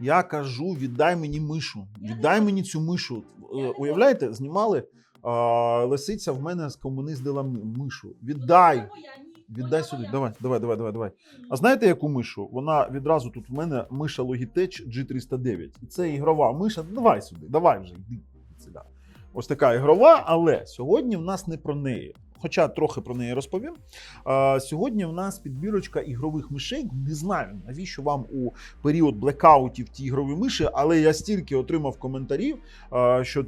Я кажу: віддай мені мишу. Віддай мені цю мишу. Е, Уявляєте, знімали а, лисиця в мене скомуниздила мишу. Віддай. Віддай сюди. Давай, давай, давай, давай, давай. А знаєте, яку мишу? Вона відразу тут в мене миша Logitech G309. І це ігрова миша. Давай сюди, давай вже, йди. Ось така ігрова, але сьогодні в нас не про неї. Хоча трохи про неї розповім. Сьогодні в нас підбірочка ігрових мишей. Не знаю, навіщо вам у період блекаутів ті ігрові миші, але я стільки отримав коментарів, що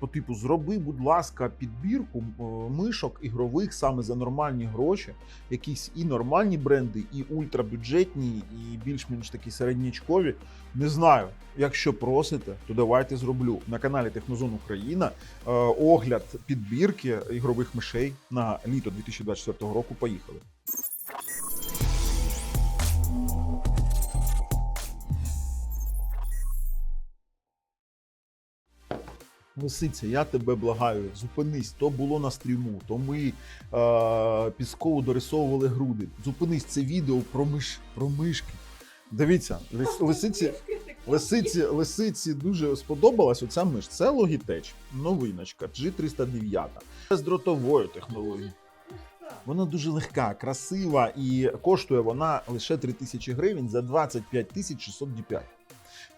по типу зроби, будь ласка, підбірку е, мишок ігрових саме за нормальні гроші, якісь і нормальні бренди, і ультрабюджетні, і більш-менш такі середнячкові. Не знаю. Якщо просите, то давайте зроблю на каналі Технозон Україна е, огляд підбірки ігрових мишей на літо 2024 року. Поїхали. Лисиця, я тебе благаю, зупинись. То було на стріму, то ми е, пісково дорисовували груди. Зупинись це відео про миш, про мишки. Дивіться, лис, лисиці, лисиці, лисиці дуже сподобалась оця миш. Це Logitech, новиночка G309. З дротовою технологією. Вона дуже легка, красива і коштує вона лише 3000 гривень за 25 тисяч 600 DPI.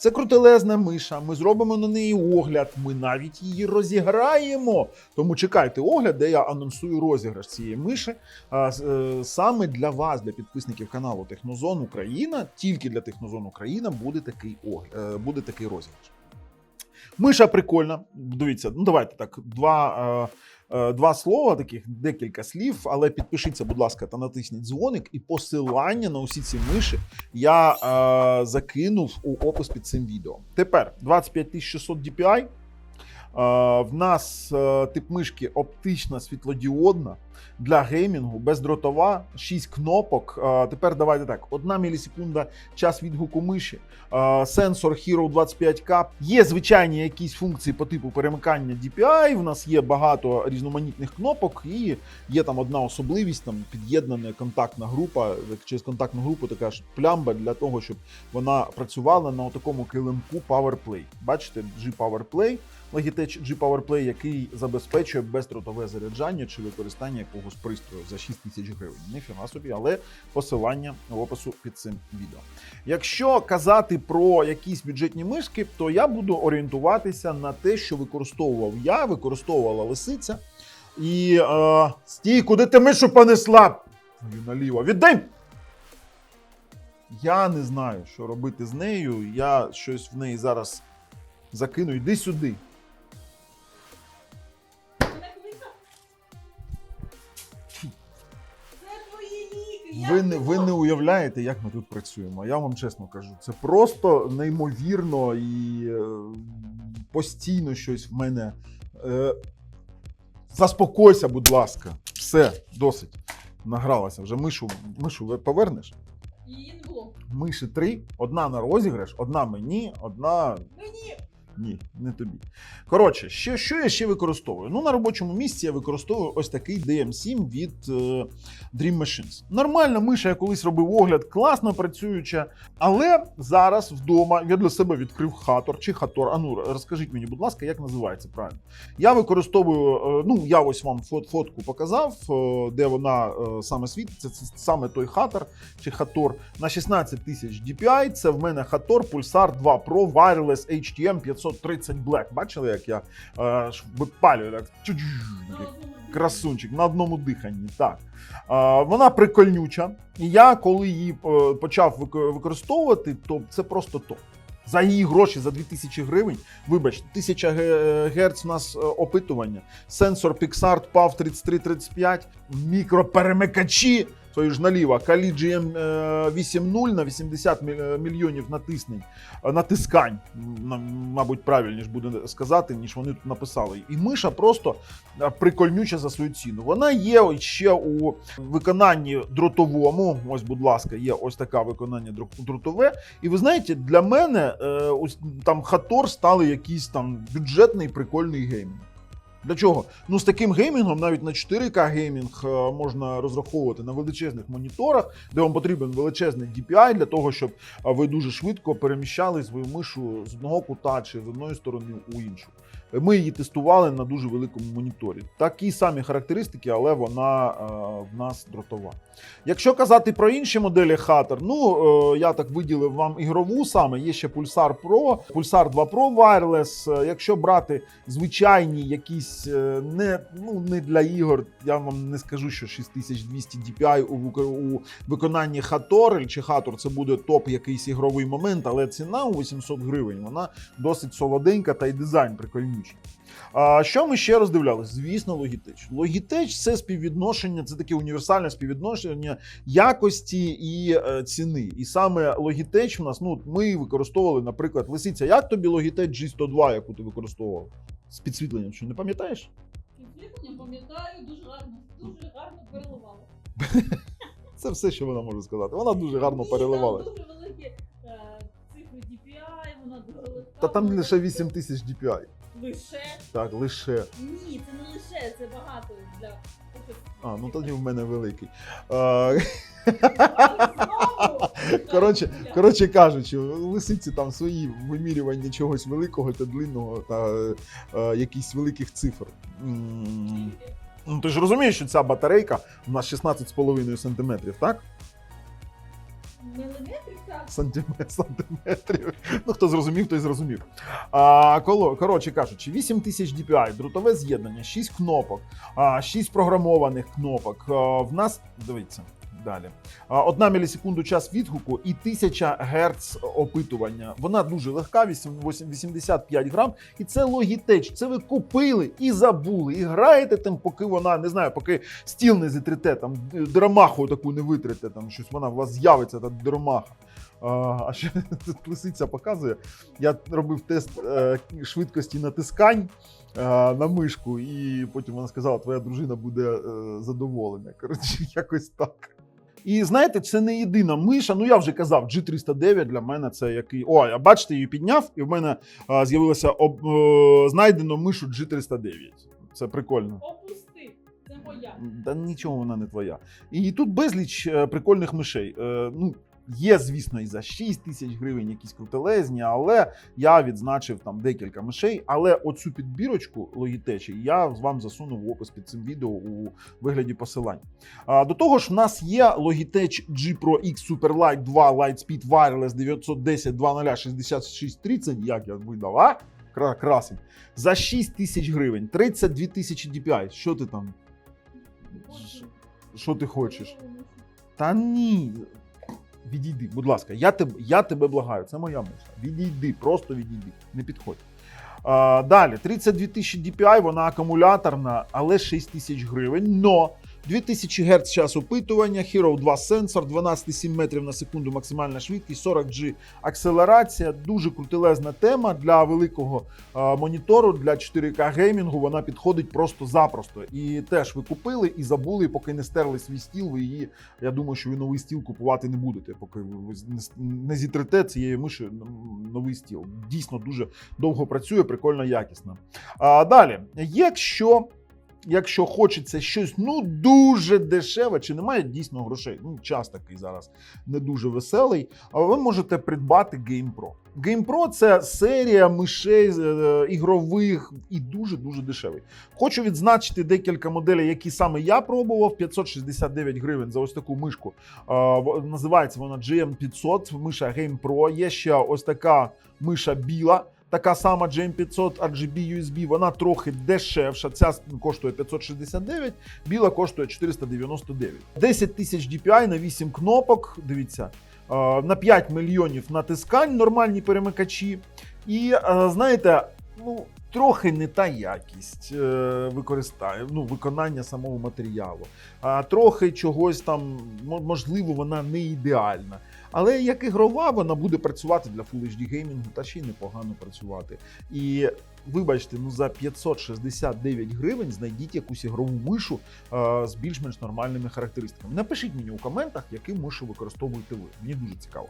Це крутелезна миша. Ми зробимо на неї огляд. Ми навіть її розіграємо. Тому чекайте огляд, де я анонсую розіграш цієї миші. А, е, Саме для вас, для підписників каналу Технозон Україна, тільки для Технозон Україна буде такий огляд, буде такий розіграш. Миша прикольна. Дивіться, ну давайте так. Два, е, е, два слова, таких декілька слів, але підпишіться, будь ласка, та натисніть дзвоник і посилання на усі ці миші я е, закинув у опис під цим відео. Тепер 25600 DPI. Е, в нас е, тип мишки оптична світлодіодна для геймінгу, бездротова, 6 кнопок. Тепер давайте так: 1 мілісекунда час відгуку миші, сенсор Hero 25K. Є звичайні якісь функції по типу перемикання DPI. В нас є багато різноманітних кнопок, і є там одна особливість: там під'єднана контактна група. Через контактну групу така ж плямба для того, щоб вона працювала на такому килимку PowerPlay. Бачите, G PowerPlay, Logitech G PowerPlay, який забезпечує бездротове заряджання чи використання якогось пристрою за 6 тисяч гривень. Ніфіга собі, але посилання в опису під цим відео. Якщо казати про якісь бюджетні мишки, то я буду орієнтуватися на те, що використовував я, використовувала лисиця. І е, стій, куди ти мишу понесла? Наліво. Віддай! Я не знаю, що робити з нею. Я щось в неї зараз закину. Йди сюди. Ви не, ви не уявляєте, як ми тут працюємо. Я вам чесно кажу. Це просто неймовірно і е, постійно щось в мене. Е, заспокойся, будь ласка. Все, досить. Награлася вже. Мишу, мишу повернеш? Її не було. Миші три, одна на розіграш, одна мені, одна Мені ні, не тобі. Коротше, що, що я ще використовую? Ну, на робочому місці я використовую ось такий DM7 від е, Dream Machines. Нормальна миша, я колись робив огляд, класно працююча. Але зараз вдома я для себе відкрив хатор чи хатор. А ну розкажіть мені, будь ласка, як називається правильно? Я використовую, е, ну я ось вам фот, фотку показав, е, де вона е, саме світиться. Це саме той хатор чи хатор на 16 тисяч DPI. Це в мене хатор Pulsar 2 Pro Wireless HTM 530 Black. Бачили, як я е, випалюю. Як. Красунчик на одному диханні. Так. Е, вона прикольнюча. І я, коли її е, почав використовувати, то це просто топ. За її гроші, за 2000 гривень, вибачте, 1000 Гц у нас е, опитування, сенсор Pixart PAV 3335, мікроперемикачі, то ж наліва, Kali GM е, 8.0 на 80 мільйонів натиснень, е, натискань, мабуть, правильніше буде сказати, ніж вони тут написали. І миша просто е, прикольнюча за свою ціну. Вона є ще у виконанні дротовому. Ось, будь ласка, є ось така виконання дротове. І ви знаєте, для мене е, ось там Хатор стали якийсь там бюджетний прикольний геймінг. Для чого? Ну з таким геймінгом, навіть на 4К геймінг е, можна розраховувати на величезних моніторах, де вам потрібен величезний DPI для того, щоб е, ви дуже швидко переміщали свою мишу з одного кута чи з одної сторони у іншу. Ми її тестували на дуже великому моніторі. Такі самі характеристики, але вона е, в нас дротова. Якщо казати про інші моделі Hatter, ну е, я так виділив вам ігрову саме. Є ще Pulsar Pro, Pulsar 2 Pro Wireless. Е, Якщо брати звичайні якісь е, не, ну, не для ігор, я вам не скажу, що 6200 DPI у, у виконанні Hator чи Hator це буде топ якийсь ігровий момент, але ціна у 800 гривень вона досить солоденька та й дизайн прикольнючий. А що ми ще роздивлялись? Звісно, Logitech. Logitech – це співвідношення, це таке універсальне співвідношення якості і е, ціни. І саме Logitech у нас, ну, ми використовували, наприклад, лисиця. Як тобі Logitech G102, яку ти використовував? З підсвітленням, що не пам'ятаєш? Підсвітлення пам'ятаю, дуже гарно, дуже гарно переливало. Це все, що вона може сказати. Вона дуже гарно переливала. DPI, вона дуже легка. Та там лише 8 тисяч DPI. Лише? Так, лише. Ні, це не лише, це багато для... А, ну тоді в мене великий. А, Коротше, коротше кажучи, лисиці там свої вимірювання чогось великого та длинного та е, якісь великих цифр. М, Ну, ти ж розумієш, що ця батарейка у нас 16,5 сантиметрів, так? Міліметрів сантиметрів. Ну, хто зрозумів, той зрозумів. А, коло, коротше кажучи, 8000 DPI, друтове з'єднання, 6 кнопок, а, 6 програмованих кнопок. В нас, дивіться, далі. Одна мілісекунду час відгуку і 1000 Гц опитування. Вона дуже легка, 8 8 85 грам. І це Logitech. Це ви купили і забули. І граєте там, поки вона, не знаю, поки стіл не зітрете, там дромаху таку не витрете, там щось вона у вас з'явиться, та дромаха. А, а ще лисиця показує. Я робив тест е, швидкості натискань е, на мишку, і потім вона сказала: твоя дружина буде е, задоволена. Коротше, якось так. І знаєте, це не єдина миша. Ну я вже казав, G309 для мене це який. О, я бачите, її підняв, і в мене з'явилося об, знайдено мишу G309. Це прикольно. Опусти. Це моя. Та нічого вона не твоя. І тут безліч прикольних мишей. Ну, є, звісно, і за 6 тисяч гривень якісь крутелезні, але я відзначив там декілька мишей. Але оцю підбірочку Logitech я вам засунув в опис під цим відео у вигляді посилань. А, до того ж, в нас є Logitech G Pro X Superlight 2 Lightspeed Wireless 910 20 6630, як я видав, а? Красень. За 6 тисяч гривень, 32 тисячі DPI. Що ти там? Що ти хочеш? Та ні. Відійди, будь ласка, я тебе, я тебе благаю, це моя муса. Відійди, просто відійди, не підходь. Далі, 32 тисячі DPI, вона акумуляторна, але 6 тисяч гривень. Но 2000 Гц час опитування, Hero 2 сенсор, 12,7 метрів на секунду максимальна швидкість, 40G акселерація. Дуже крутелезна тема для великого а, монітору, для 4К геймінгу. Вона підходить просто-запросто. І теж ви купили і забули, поки не стерли свій стіл. Ви її, я думаю, що ви новий стіл купувати не будете, поки ви не- зітрете цією миші новий стіл. Дійсно дуже довго працює, прикольно, якісно. А далі, якщо. Якщо хочеться щось ну дуже дешеве, чи немає дійсно грошей? Ну, час такий зараз не дуже веселий. А ви можете придбати GamePro. GamePro – це серія мишей е, ігрових і дуже дуже дешевий. Хочу відзначити декілька моделей, які саме я пробував. 569 гривень за ось таку мишку. Е, Називається вона GM500, миша GamePro. Є ще ось така миша біла. Така сама GM500 RGB USB, вона трохи дешевша. Ця коштує 569, біла коштує 499. 10 тисяч DPI на 8 кнопок. Дивіться, е, на 5 мільйонів натискань, нормальні перемикачі. І е, знаєте, ну. Трохи не та якість е, використання, ну, виконання самого матеріалу. А трохи чогось там, можливо, вона не ідеальна. Але як ігрова, вона буде працювати для Full HD геймінгу та ще й непогано працювати. І вибачте, ну за 569 гривень знайдіть якусь ігрову мишу е, з більш-менш нормальними характеристиками. Напишіть мені у коментах, яку мишу використовуєте ви. Мені дуже цікаво.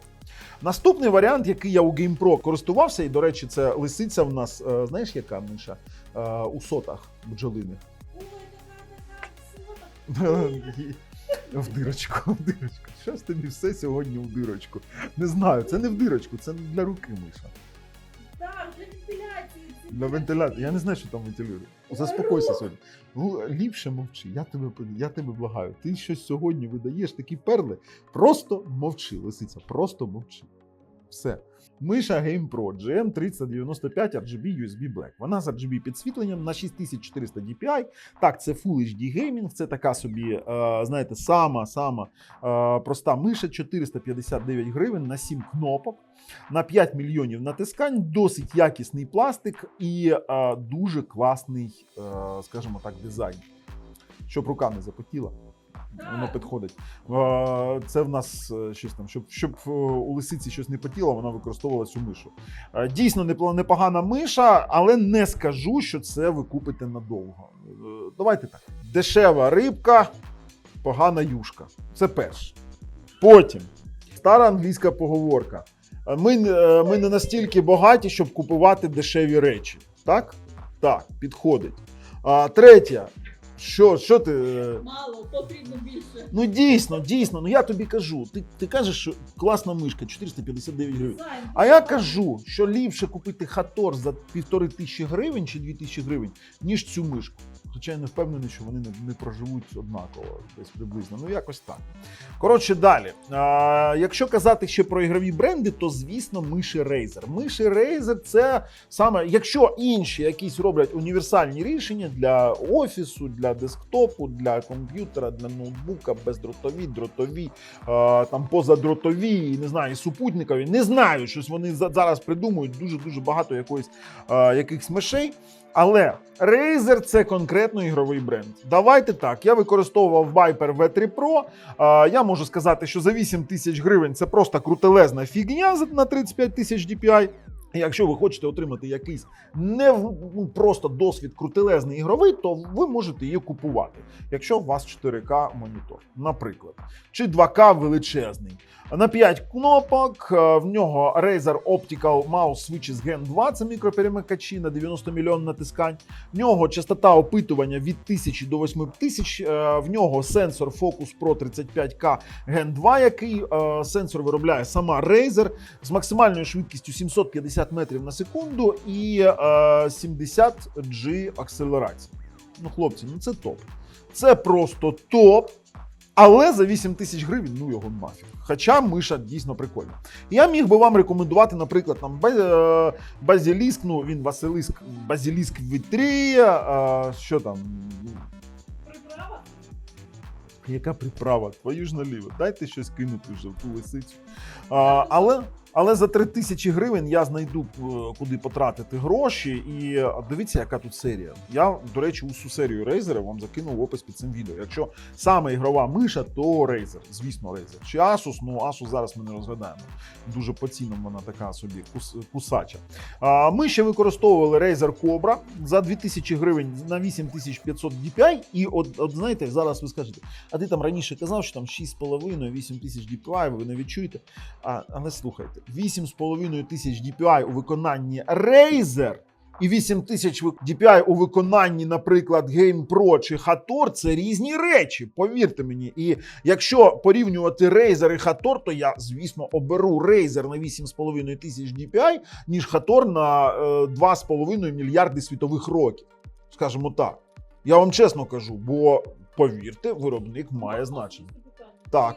Наступний варіант, який я у GamePro користувався, і до речі, це лисиця в нас. е, знаєш, яка миша? е, у сотах бджолиних. В дирочку, в дирочку. Щось тобі все сьогодні в дирочку. Не знаю, це не в дирочку, це для руки миша. Так, для вентиляції. Для вентиляції. Я не знаю, що там вентилює. Заспокойся сьогодні. Ну, ліпше мовчи. Я тебе, я тебе благаю. Ти щось сьогодні видаєш такі перли. Просто мовчи, лисиця, просто мовчи. Все. Миша Game Pro GM3095 RGB USB Black. Вона з RGB підсвітленням на 6400 DPI. Так, це Full HD Gaming, це така собі, е, знаєте, сама сама е, проста миша 459 гривень на 7 кнопок, на 5 мільйонів натискань, досить якісний пластик і е, дуже класний, скажімо так, дизайн. Щоб рука не запотіла. Воно підходить. Це в нас е, щось там, щоб, щоб е, у лисиці щось не потіло, вона використовувала цю мишу. Дійсно непогана миша, але не скажу, що це ви купите надовго. Е, Давайте так. Дешева рибка, погана юшка. Це перше. Потім стара англійська поговорка. Ми, ми не настільки багаті, щоб купувати дешеві речі. Так? Так, підходить. А, третє. Що, що ти. е, Мало, потрібно більше. Ну дійсно, дійсно. Ну я тобі кажу. Ти, ти кажеш, що класна мишка 459 гривень. А я кажу, що ліпше купити хатор за півтори тисячі гривень чи дві тисячі гривень, ніж цю мишку. Не впевнений, що вони не, не проживуть однаково, десь приблизно. Ну якось так. Коротше, далі. А, якщо казати ще про ігрові бренди, то звісно, миші Razer. Миші Razer це саме, якщо інші якісь роблять універсальні рішення для офісу, для десктопу, для комп'ютера, для ноутбука, бездротові, дротові, е, там позадротові, не знаю, супутникові. Не знаю, щось вони за- зараз придумують дуже дуже багато якоїсь е, якихось мишей. Але Razer це конкретно ігровий бренд. Давайте так. Я використовував Viper V3 Pro. Я можу сказати, що за 8 тисяч гривень це просто крутелезна фігня на 35 тисяч DPI. Якщо ви хочете отримати якийсь не ну, просто досвід крутелезний ігровий, то ви можете її купувати, якщо у вас 4К монітор, наприклад, чи 2К величезний. На 5 кнопок е, в нього Razer Optical Mouse Switches Gen 2, це мікроперемикачі на 90 мільйон натискань. В нього частота опитування від 1000 до 8000. е, В нього сенсор Focus Pro 35K Gen 2, який е, сенсор виробляє сама Razer з максимальною швидкістю 750 метрів на секунду і е, 70 G акселерації. Ну, хлопці, ну це топ. Це просто топ. Але за 8 тисяч гривень, ну його нафіг. Хоча миша дійсно прикольна. Я міг би вам рекомендувати, наприклад, там е, Базіліск, ну він Василиск, Базіліск V3, е, що там, Приправа. яка приправа? Твою ж наліво. Дайте щось кинути вже в ту лисицю. А, але, але за 3 тисячі гривень я знайду е, куди потратити гроші. І е, дивіться, яка тут серія. Я, до речі, усю серію Razer вам закинув опис під цим відео. Якщо саме ігрова миша, то Razer. Звісно, Razer. Чи Asus, ну Asus зараз ми не розглядаємо. Дуже по цінам вона така собі кус, кусача. Ми ще використовували Razer Cobra за 2000 гривень на 8500 DPI. І от, от знаєте, зараз ви скажете, а ти там раніше казав, що там 6,5-8 тисяч DPI, ви не відчуєте. А, але слухайте, 8,5 тисяч DPI у виконанні Razer і 8 тисяч DPI у виконанні, наприклад, Game Pro чи Hator – це різні речі, повірте мені. І якщо порівнювати Razer і Hator, то я, звісно, оберу Razer на 8,5 тисяч DPI, ніж Hator на е, 2,5 мільярди світових років. Скажімо так. Я вам чесно кажу, бо повірте, виробник має значення. Так.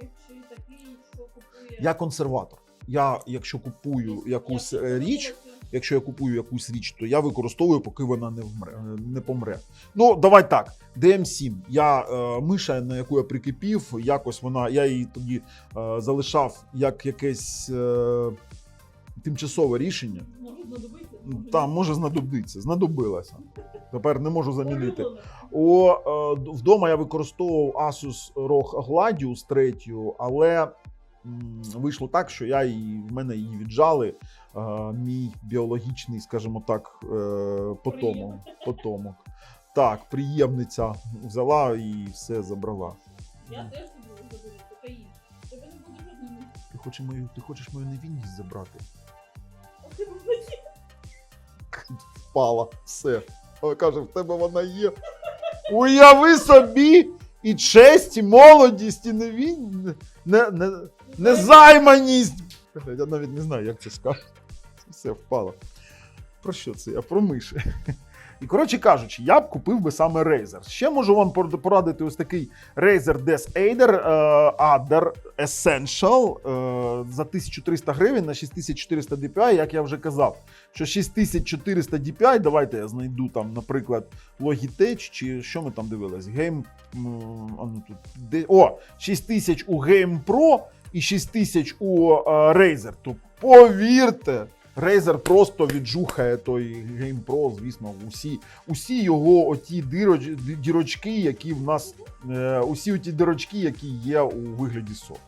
Років, чи такий, що купує. Я консерватор. Я, якщо купую якусь е, річ, якщо я купую якусь річ, то я використовую, поки вона не вмре, е, не помре. Ну, давай так. DM7. Я е, миша, на яку я прикипів, якось вона, я її тоді е, залишав як якесь е, тимчасове рішення. Може? Ну, Там може знадобитися, знадобилася. Тепер не можу замінити. О, е, вдома я використовував Asus ROG Gladius 3, але м, вийшло так, що я її, в мене її віджали. е, мій біологічний, скажімо так, е, потомок. потомок. Так, приємниця взяла і все забрала. Я теж не буде жодної. Ти хочеш мою, ти хочеш мою невинність забрати? Впала. Все. Але каже, в тебе вона є. Уяви собі! І честь, і молодість, і невін... не, не, незайманість. Я навіть не знаю, як це сказати. Все впало. Про що це? Я про миші. І коротше кажучи, я б купив би саме Razer. Ще можу вам порадити ось такий Razer Death Aider е, Adder Essential е, за 1300 гривень на 6400 DPI, як я вже казав. Що 6400 DPI, давайте я знайду там, наприклад, Logitech, чи що ми там дивились? Game. А ну о, 6000 у Game Pro і 6000 у е, Razer. То повірте, Razer просто віджухає той Game Pro, звісно, усі, усі його оті дироч, дірочки, які в нас, е, усі оті дірочки, які є у вигляді сот.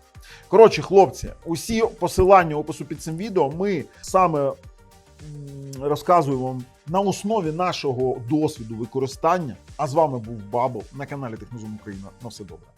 Коротше, хлопці, усі посилання опису під цим відео ми саме розказуємо вам на основі нашого досвіду використання. А з вами був Бабл на каналі Технозон Україна. На все добре.